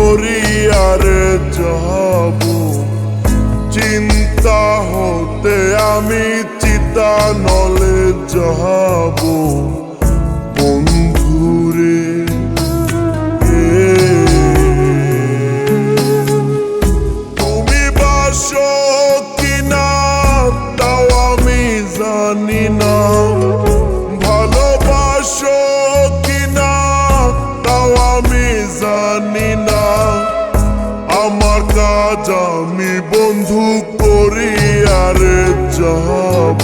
বন্ধু করি যাব। চিন্তা হতে আমি চিতা নলে যাব। যাব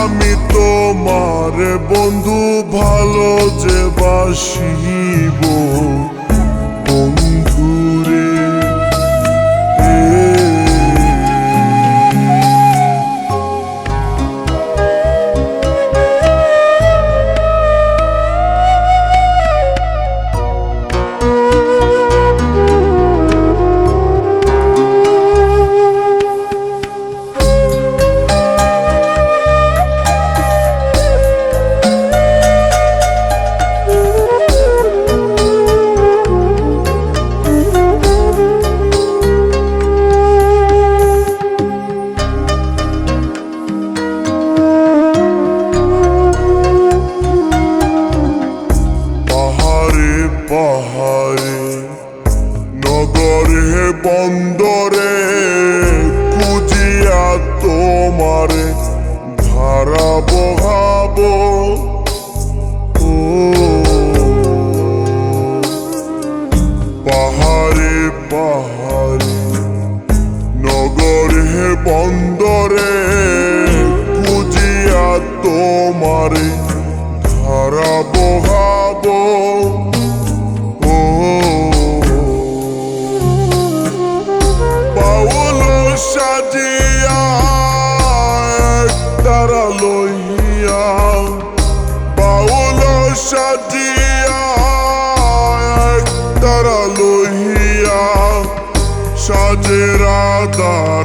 আমি তোমার বন্ধু ভালো যে বাসিব। তোমারে ধারা বহাব ও। পাহাড়ে পাহাড়ে নগরে বন্দরে খুঁজিয়া তোমারে tirada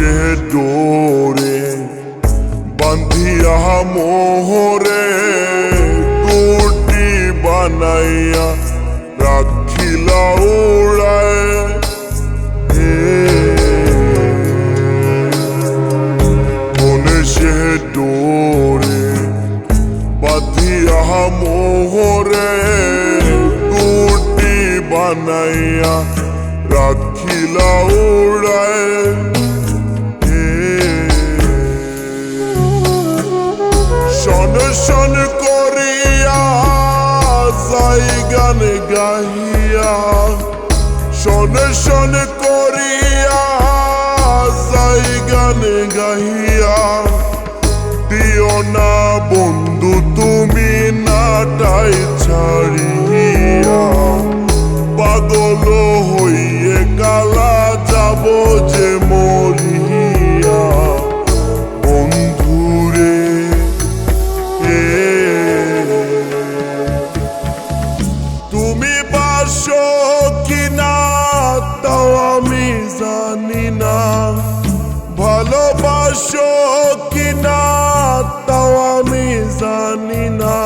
সে ডোরে বান্ধিয়া মোহরে কুটি বানাইয়া রাখিলা উড়ায়। কোন সে ডোরে বাঁধিয়া মোহরে কুটি বানাইয়া রাখিলা উড়ায় শন শন করিয়া যাই গান গাহিয়া। শন শন করিয়া যাই গান গাহিয়া। দিও না বন্ধু, তুমি নাটাই ছাড়িয়া। পাগল হইয়ে আদর্শ কিনা তাও আমি জানি না। ভালোবাসো কিনা তাও আমি জানি না।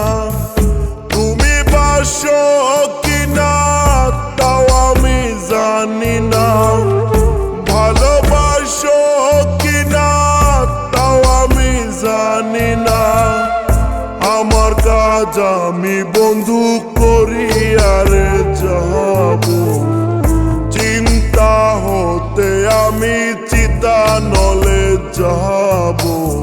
তুমি বাসো কিনা তাও আমি জানি না। ভালোবাসো কিনা তাও আমি জানি না। আমার কাজ আমি বন্ধু করি, আরে যাব। চিন্তা হতে আমি চিতা নলে যাব।